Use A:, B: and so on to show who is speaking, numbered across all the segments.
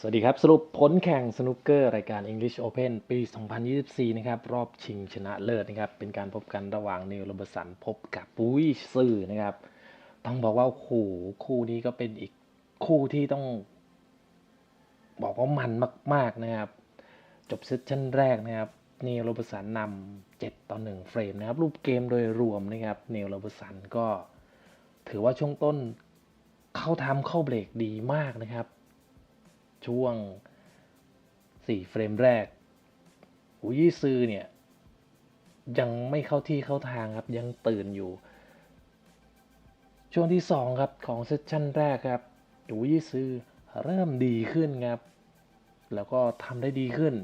A: สวัสดีครับ สรุปผลแข่งสนุกเกอร์รายการ English Open ปี 2024 นะครับ รอบชิงชนะเลิศนะครับ เป็นการพบกันระหว่างนิวโรเบสันพบกับปุ้ยซื่อนะครับ ต้องบอกว่าโอ้โหคู่นี้ก็เป็นอีกคู่ที่ต้อง บอกว่ามันมาก ๆนะครับ จบเซสชั่นแรกนะครับเนิวโรเบสันนำ7ต่อ1เฟรมนะครับ รูปเกมโดยรวมนะครับเนิวโรเบสันก็ถือว่าช่วงต้นเข้าทำเข้าเบรกดีมากนะครับ ช่วง 4 เฟรมแรกอุยี่ซือเนี่ย ยังไม่เข้าที่เข้าทางครับ ยังตื่นอยู่ ช่วงที่ 2 ครับของเซสชั่นแรกครับอุยี่ซือเริ่มดีขึ้นครับ แล้วก็ทำได้ดีขึ้น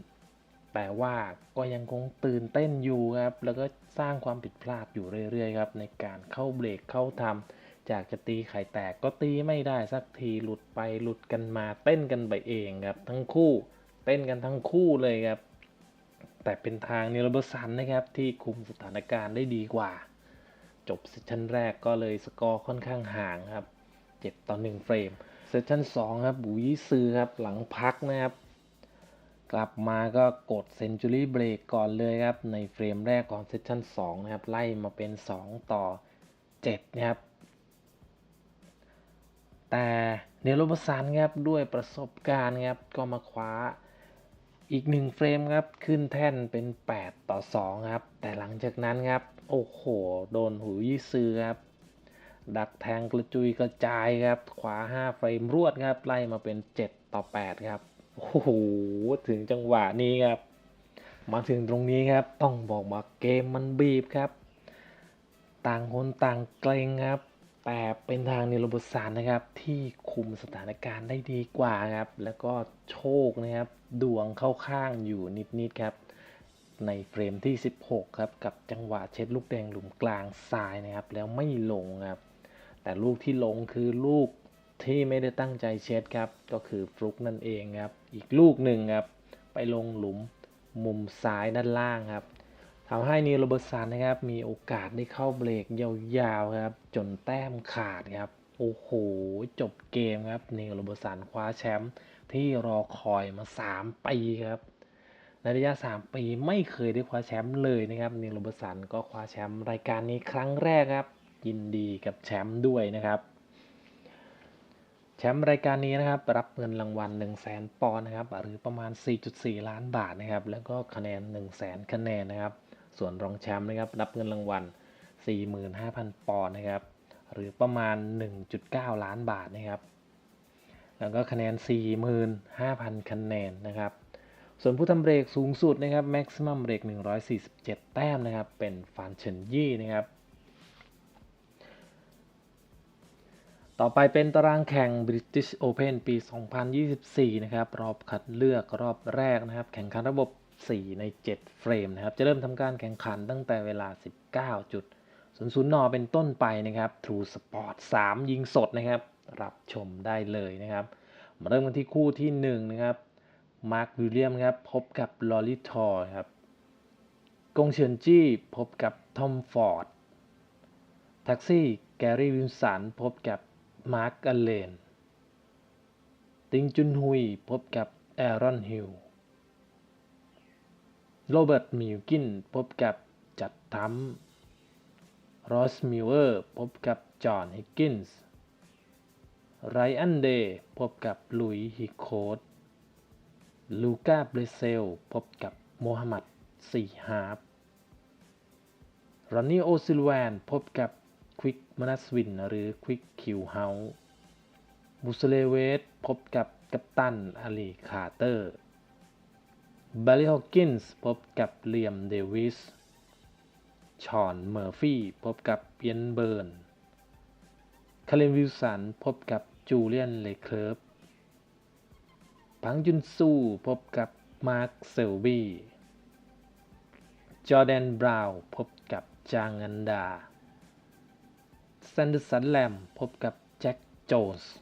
A: แต่ว่าก็ยังคงตื่นเต้นอยู่ครับ แล้วก็สร้างความผิดพลาดอยู่เรื่อยๆครับ ในการเข้าเบรกเข้าทำ จากจะตีไข่แตกก็ตีไม่ได้สักทีหลุดไปหลุดกันมาเต้นกันไปเองครับ ทั้งคู่เต้นกันทั้งคู่เลยครับ แต่เป็นทางนิรบสันนะครับที่คุมสถานการณ์ได้ดีกว่า จบเซสชั่นแรกก็เลยสกอร์ค่อนข้างห่างครับ7ต่อ1เฟรมเซสชั่น2ครับบุยซือครับหลังพักนะครับกลับมาก็กดเซนจูรี่เบรกก่อนเลยครับ ในเฟรมแรกของเซสชั่น2นะครับ ไล่มาเป็น 2 ต่อ7นะครับ แต่เนโรบสันครับด้วยประสบการณ์ครับก็มาคว้าอีกหนึ่งเฟรมครับขึ้นแท่นเป็น 8 ต่อ 2 ครับ แต่หลังจากนั้นครับ โอ้โห โดนหูยี่ซือครับ ดักแทงกระจุยกระจายครับขวา 5 เฟรมรวดครับ ไล่มาเป็น 7 ต่อ 8 ครับ โอ้โห ถึงจังหวะนี้ครับ มาถึงตรงนี้ครับ ต้องบอกว่าเกมมันบีบครับ ต่างคนต่างเกรงครับ แต่เป็นทางนิรบุษานนะครับที่คุมสถานการณ์ได้ดีกว่าครับ แล้วก็โชคนะครับ ดวงเข้าข้างอยู่นิดๆครับ ในเฟรมที่ 16 ครับ กับจังหวะเช็ดลูกแดงหลุมกลางซ้ายนะครับ แล้วไม่ลงครับ แต่ลูกที่ลงคือลูกที่ไม่ได้ตั้งใจเช็ดครับ ก็คือฟลุกนั่นเองครับ อีกลูกหนึ่งครับ ไปลงหลุมมุมซ้ายด้านล่างครับ ทำให้นีโรเบอร์สันนะครับ มีโอกาสได้เข้าเบรกยาวๆครับ จนแต้มขาดครับ โอ้โห จบเกมครับนีโรเบอร์สันคว้าแชมป์ที่รอคอยมา 3 ปีครับ ในระยะ 3 ปีไม่เคยได้คว้าแชมป์เลยนะครับนิวโรเบอร์สันก็คว้าแชมป์รายการนี้ครั้งแรกครับ ยินดีกับแชมป์ด้วยนะครับแชมป์รายการนี้นะครับรับเงินรางวัล 1 0 0 0 0แสนปอนด์นะครับหรือประมาณ 4.4 ล้านบาทนะครับแล้วก็คะแนน 1 0 0 0 0แสนคะแนนนะครับ ส่วนรองแชมป์นะครับรับเงินรางวัล 45,000 ปอนด์นะครับ หรือประมาณ 1.9 ล้านบาทนะครับ แล้วก็คะแนน 45,000 คะแนนนะครับ ส่วนผู้ทำเบรกสูงสุดนะครับ maximum เบรก147 แต้มนะครับ เป็นฟานเชนยี่นะครับต่อไปเป็นตารางแข่ง British Open ปี 2024 นะครับ รอบคัดเลือกรอบแรกนะครับ แข่งขันระบบ 4 ใน 7 เฟรมนะครับ จะเริ่มทำการแข่งขันตั้งแต่เวลา 19.00 น เป็นต้นไปนะครับ True Sport 3 ยิงสดนะครับ รับชมได้เลยนะครับ มาเริ่มกันที่คู่ที่ 1 นะครับ มาร์ควิลเลียมครับ พบกับลอริทอร์ครับ กงเฉินจี้พบกับทอมฟอร์ด แท็กซี่แกรี่วิลสันพบกับมาร์กอเลน ติงจุนฮุยพบกับแอรอนฮิล โรเบิร์ตมิวกินพบกับจัดทัมรอสมิวเออร์พบกับจอห์นฮิกกินส์ไรอันเดย์พบกับลุยฮิโคดลูก้าเบรเซล พบกับโมฮัมหมัดซีฮาร์ฟรอนนี่โอซิลแวนพบกับควิกมานัสวินหรือควิกคิวเฮาบุสเลเวสพบกับกัปตันอาลีคาร์เตอร์ บาริฮอ w กินส์พบกับเลียมเดวิส ชอนเมอร์ฟี่พบกับเปียนเบิร์น คาเลนวิลสันพบกับจูเลียนเลเคลิร์ฟพังจุนซูพบกับมาร์คเซลบี้ จอแดนบราวน์พบกับจางอันดาแซนเดอร์สันแลมพบกับแจ็คโจนส์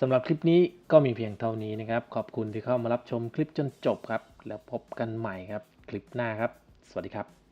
A: สำหรับคลิปนี้ก็มีเพียงเท่านี้นะครับ ขอบคุณที่เข้ามารับชมคลิปจนจบครับ แล้วพบกันใหม่ครับ คลิปหน้าครับ สวัสดีครับ